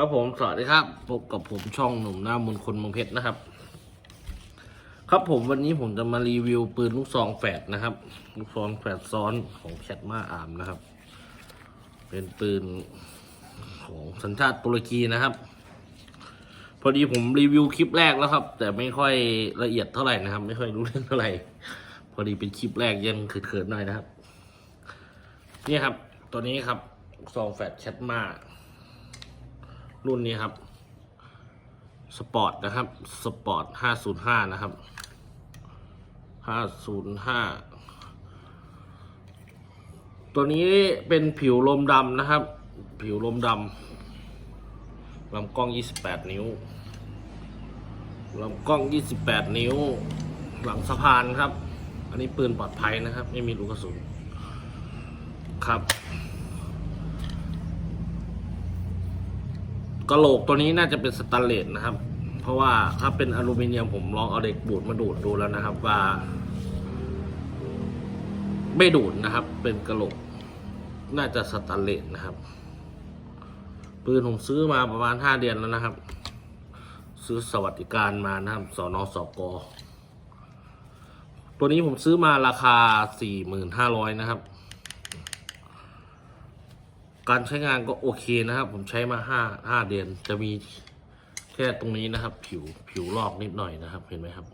ครับผมสวัสดีครับพบกับผมช่องหนุ่มหน้ามนคนเมืองเพชรนะครับ ครับผมวันนี้ผมจะมารีวิวปืนลูกซองแฝดนะครับ ลูกซองแฝดซ้อนของแคทมาอาร์มนะครับ เป็นปืนของสัญชาติตุรกีนะครับ พอดีผมรีวิวคลิปแรกแล้วครับ แต่ไม่ค่อยละเอียดเท่าไหร่นะครับ ไม่ค่อยรู้เรื่องเท่าไหร่พอดีเป็นคลิปแรกยังเขินๆหน่อยนะครับ นี่ครับตัวนี้ครับลูกซองแฝดแคทมา รุ่นนี้ครับ สปอร์ตนะครับ สปอร์ต 505 นะครับ 505 ตัวนี้เป็นผิวลมดำนะครับ ผิวลมดำลำกล้อง 28 นิ้วลำกล้อง 28 นิ้ว หลังสะพานครับ อันนี้ปืนปลอดภัยนะครับ ไม่มีลูกกระสุนครับ กระโหลกตัวนี้น่าจะเป็นสแตนเลสนะครับ เพราะว่าถ้าเป็นอลูมิเนียมผมลองเอาเด็กบูดมาดูดดูแล้วนะครับ ว่า ไม่ดูดนะครับ เป็นกระโหลก น่าจะสแตนเลสนะครับ ปืนผมซื้อมาประมาณห้าเดือนแล้วนะครับ ซื้อสวัสดิการมานะครับสอนอสกอตัวนี้ผมซื้อมาราคาสี่หมื่นห้าร้อยนะครับ การใช้งานก็โอเคนะครับ ผมใช้มาห้าห้าเดือนจะมีแค่ตรงนี้นะครับ ผิวผิวลอกนิดหน่อยนะครับ เห็นไหมครับ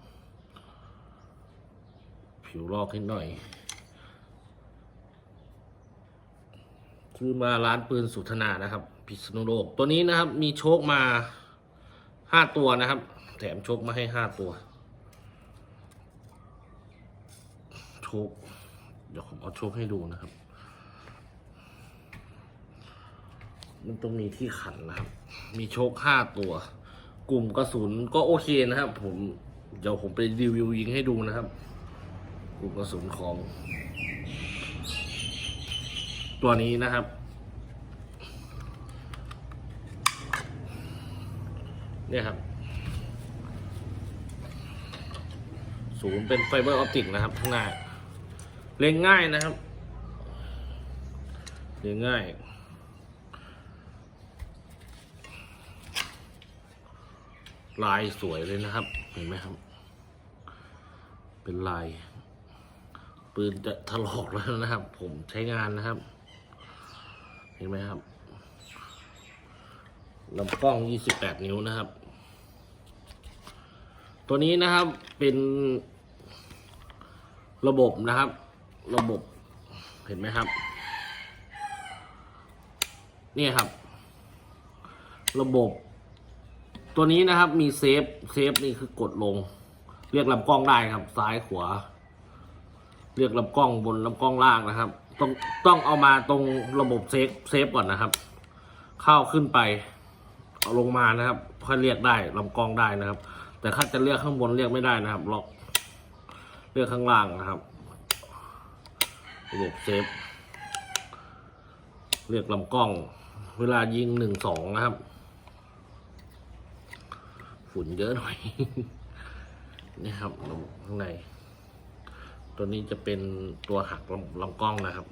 ผิวลอกนิดหน่อยคือมาร้านปืนสุธนานะครับ พิษณุโลก ตัวนี้นะครับ มีโชคมาห้าตัวนะครับ แถมโชคมาให้ห้าตัว โชคเดี๋ยวผมเอาโชคให้ดูนะครับ มันต้องมีที่ขันนะครับ มีโชคห้าตัว กลุ่มกระสุนก็โอเคนะครับ ผมเดี๋ยวผมไปรีวิวยิงให้ดูนะครับ กลุ่มกระสุนของ ตัวนี้นะครับ เนี่ยครับศูนย์เป็นไฟเบอร์ออปติกนะครับข้างหน้าเล่นง่ายนะครับเล่นง่าย ลายสวยเลยนะครับ เห็นไหมครับ เป็นลาย ปืนจะถลอกแล้วนะครับ ผมใช้งานนะครับ เห็นไหมครับลำกล้อง 28 นิ้วนะครับ ตัวนี้นะครับเป็นระบบนะครับ ระบบเห็นไหมครับเนี่ยครับ ระบบ ตัวนี้นะครับมีเซฟ เซฟนี่คือกดลง เรียกลำกล้องได้ครับ ซ้ายขวา เรียกลำกล้องบนลำกล้องล่างนะครับ ต้องต้องเอามาตรงระบบเซฟเซฟก่อนนะครับ เข้าขึ้นไป เอาลงมานะครับค่อยเรียกได้ลำกล้องได้นะครับ แต่ถ้าจะเรียกข้างบนเรียกไม่ได้นะครับล็อกเรียกข้างล่างนะครับ ระบบเซฟเรียกลำกล้อง เวลายิงหนึ่งสองนะครับ ฝุ่นเยอะหน่อยนี่ครับข้างใน ตัวนี้จะเป็นตัวหักลำลำกล้องนะครับ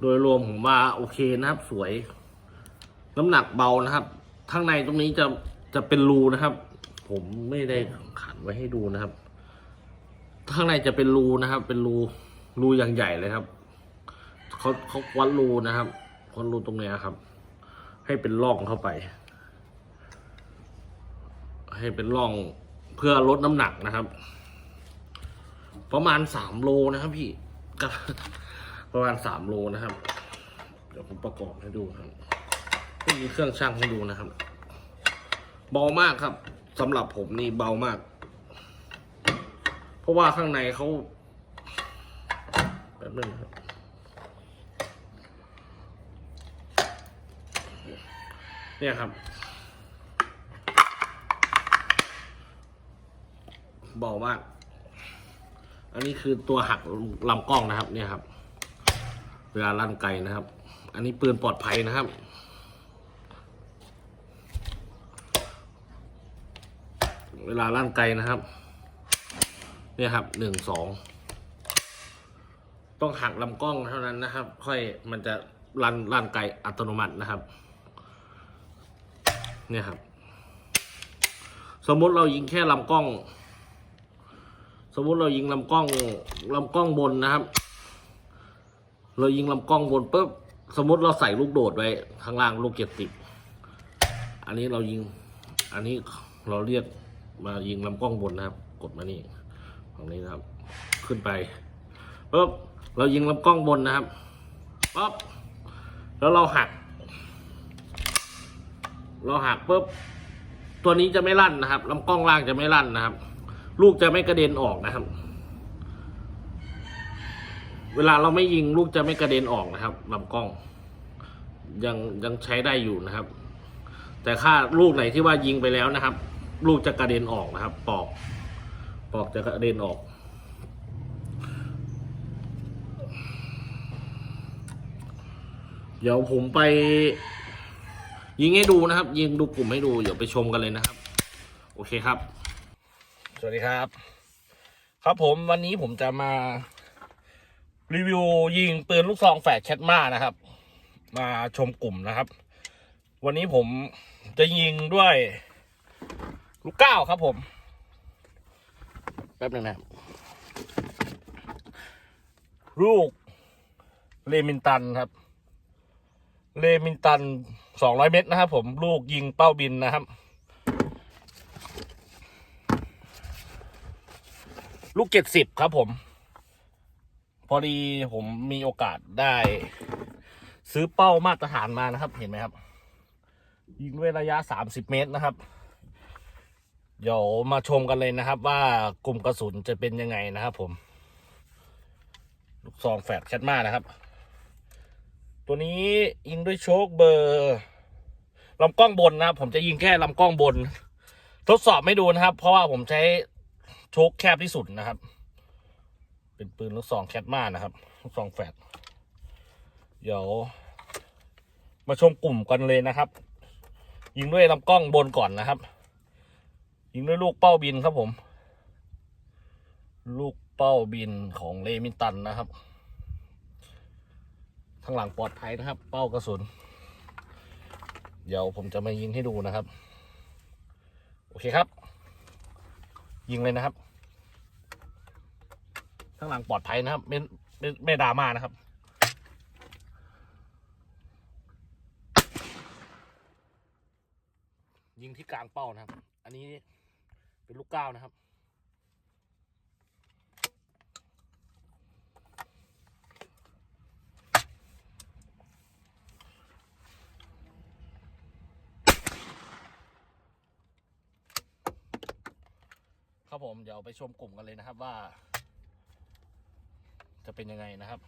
โดยรวมผมว่าโอเคนะครับสวย น้ำหนักเบานะครับ ข้างในตรงนี้จะจะเป็นรูนะครับ ผมไม่ได้ขันไว้ให้ดูนะครับ ข้างในจะเป็นรูนะครับ เป็นรูรูอย่างใหญ่เลยครับเขาเขาวัดรูนะครับวัดรูตรงเนี้ยครับ ให้เป็นร่องเข้าไป ให้เป็นร่องเพื่อลดน้ำหนักนะครับ ประมาณสามโลนะครับพี่ประมาณสามโลนะครับ เดี๋ยวผมประกอบให้ดูครับม่มีเครื่องช่างให้ดูนะครับ เบามากครับสำหรับผมนี่เบามาก เพราะว่าข้างในเขาแบบนึงครับ เนี่ยครับ เบามาก อันนี้คือตัวหักลำกล้องนะครับ เนี่ยครับ เวลาลั่นไกลนะครับ อันนี้ปืนปลอดภัยนะครับเวลาลั่นไกลนะครับ เนี่ยครับหนึ่งสองต้องหักลำกล้องเท่านั้นนะครับ ค่อยมันจะรันรันไกอัตโนมัตินะครับ เนี่ยครับ สมมุติเรายิงแค่ลำกล้อง สมมุติเรายิงลำกล้องลำกล้องบนนะครับ เรายิงลำกล้องบนปุ๊บสมมุติเราใส่ลูกโดดไว้ข้างล่างลูกเจ็ดสิบอันนี้เรายิง อันนี้เราเรียกมายิงลำกล้องบนนะครับ กดมานี่ฝั่งนี้นะครับ ขึ้นไปปุ๊บเรายิงลำกล้องบนนะครับปุ๊บแล้วเราหัก เราหักปุ๊บตัวนี้จะไม่ลั่นนะครับลำกล้องล่างจะไม่ลั่นนะครับ ลูกจะไม่กระเด็นออกนะครับ เวลาเราไม่ยิงลูกจะไม่กระเด็นออกนะครับลำกล้อง ยังยังใช้ได้อยู่นะครับ แต่ถ้าลูกไหนที่ว่ายิงไปแล้วนะครับ ลูกจะกระเด็นออกนะครับ ปอก ปอกจะกระเด็นออกเดี๋ยวผมไป ยิงให้ดูนะครับ ยิงดูกลุ่มให้ดูเดี๋ยวไปชมกันเลยนะครับ โอเคครับ สวัสดีครับ ครับผมวันนี้ผมจะมา รีวิวยิงปืนลูกซองแฝดแคทมานะครับ มาชมกลุ่มนะครับ วันนี้ผมจะยิงด้วยลูกเก้าครับผมแป๊บหนึงนะลูกเลมินตันครับ เลมินตันสองร้อยเมตรนะครับผมลูกยิงเป้าบินนะครับ ลูกเจ็ดสิบครับผม พอดีผมมีโอกาสได้ ซื้อเป้ามาตรฐานมานะครับ เห็นไหมครับ ยิงด้วยระยะสามสิบเมตรนะครับ เดี๋ยวมาชมกันเลยนะครับ ว่ากลุ่มกระสุนจะเป็นยังไงนะครับผม ลูกซองแฝดแคทมานะครับ ตัวนี้ยิงด้วยโชคเบอร์ลำกล้องบนนะครับ ผมจะยิงแค่ลำกล้องบน ทดสอบไม่ดูนะครับ เพราะว่าผมใช้โชคแคบที่สุดนะครับ เป็นปืนลูกซองแคทมานะครับลูกซองแฝดเดี๋ยว มาชมกลุ่มกันเลยนะครับ ยิงด้วยลำกล้องบนก่อนนะครับ ยิงด้วยลูกเป้าบินครับผม ลูกเป้าบินของเลมินตันนะครับ ข้างหลังปลอดภัยนะครับ เป้ากระสุน เดี๋ยวผมจะมายิงให้ดูนะครับ โอเคครับ ยิงเลยนะครับ ข้างหลังปลอดภัยนะครับ ไม่ไม่ไม่ดราม่านะครับยิงที่กลางเป้านะครับ อันนี้เป็นลูกก้าวนะครับ ครับผมเดี๋ยวไปชมกลุ่มกันเลยนะครับว่า จะเป็นยังไงนะครับ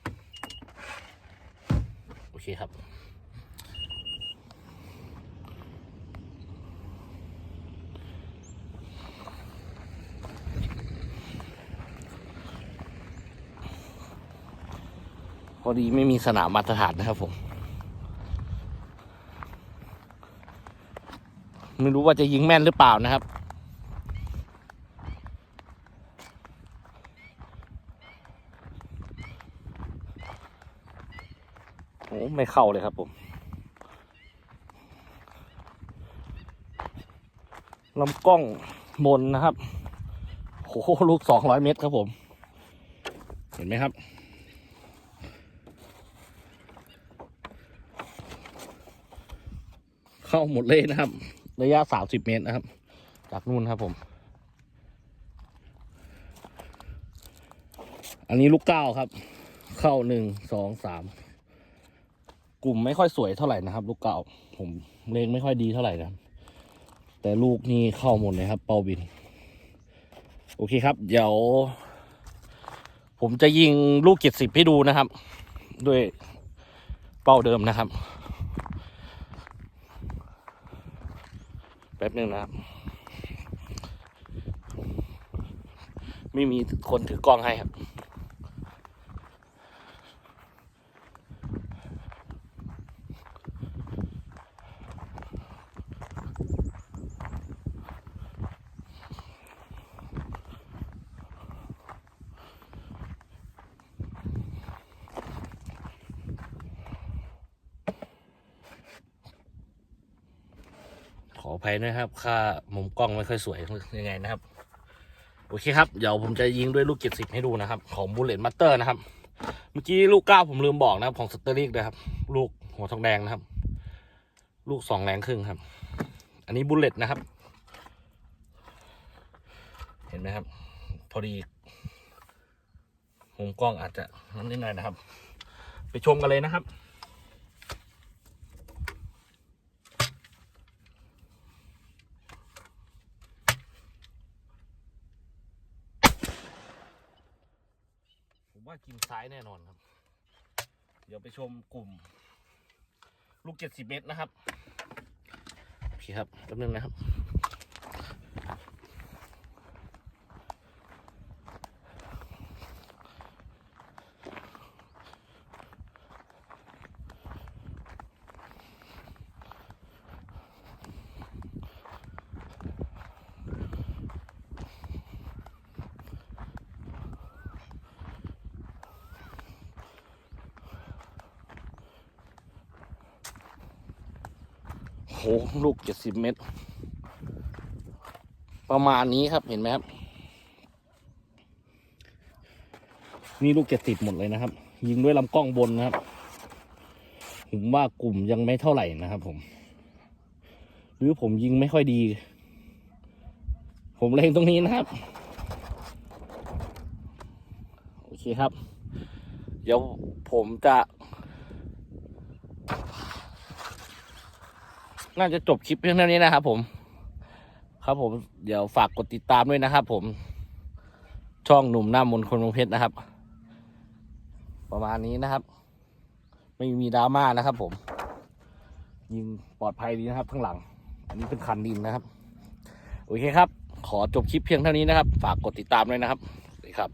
โอเคครับพอดีไม่มีสนามมาตรฐานนะครับผม ไม่รู้ว่าจะยิงแม่นหรือเปล่านะครับ ไม่เข้าเลยครับผม ลำกล้องบนนะครับโอ้โหลูกสองร้อยเมตรครับผม เห็นไหมครับ เข้าหมดเลยนะครับ ระยะสามสิบเมตรนะครับ จากนู่นครับผม อันนี้ลูกเก้าครับ เข้าหนึ่งสองสาม กลุ่มไม่ค่อยสวยเท่าไหร่นะครับ ลูกเก้าผมเลงไม่ค่อยดีเท่าไหร่นะแต่ลูกนี่เข้าหมดเลยครับ เป้าบิน โอเคครับ เดี๋ยว ผมจะยิงลูกเจ็ดสิบให้ดูนะครับ ด้วยเป้าเดิมนะครับ แป๊บหนึ่งนะครับ ไม่มีคนถือกล้องให้ครับ ออภัยด้วยครับ ค่ามุมกล้องไม่ค่อยสวยยังไงนะครับ โอเคครับ เดี๋ยวผมจะยิงด้วยลูกเจ็ดสิบให้ดูนะครับ ของบูเลตมัตเตอร์นะครับ เมื่อกี้ลูกเก้าผมลืมบอกนะครับ ของสเตอริกนะครับ ลูกหัวทองแดงนะครับ ลูกสองแรงครึ่งครับ อันนี้บูเลตนะครับ เห็นไหมครับ พอดีมุมกล้องอาจจะนั่นนิดหน่อยนะครับ ไปชมกันเลยนะครับ ว่ากินซ้ายแน่นอนครับ เดี๋ยวไปชมกลุ่ม ลูกเจ็ดสิบเมตรนะครับ โอเคครับแป๊บนึงนะครับ โหลูกเจ็ดสิบเมตร ประมาณนี้ครับเห็นไหมครับ นี่ลูกเจ็ดสิบหมดเลยนะครับ ยิงด้วยลำกล้องบนนะครับ ผมว่ากลุ่มยังไม่เท่าไหร่นะครับผม หรือผมยิงไม่ค่อยดี ผมเล็งตรงนี้นะครับ โอเคครับ เดี๋ยวผมจะ น่าจะจบคลิปเพียงเท่านี้นะครับผม ครับผมเดี๋ยวฝากกดติดตามด้วยนะครับผม ช่องหนุ่มหน้ามนคนเมืองเพชรนะครับ ประมาณนี้นะครับ ไม่มีดราม่านะครับ ผม ยิงปลอดภัยดีนะครับข้างหลัง อันนี้เป็นคันดินนะครับ โอเคครับ ขอจบคลิปเพียงเท่านี้นะครับ ฝากกดติดตามด้วยนะครับสวัสดีครับ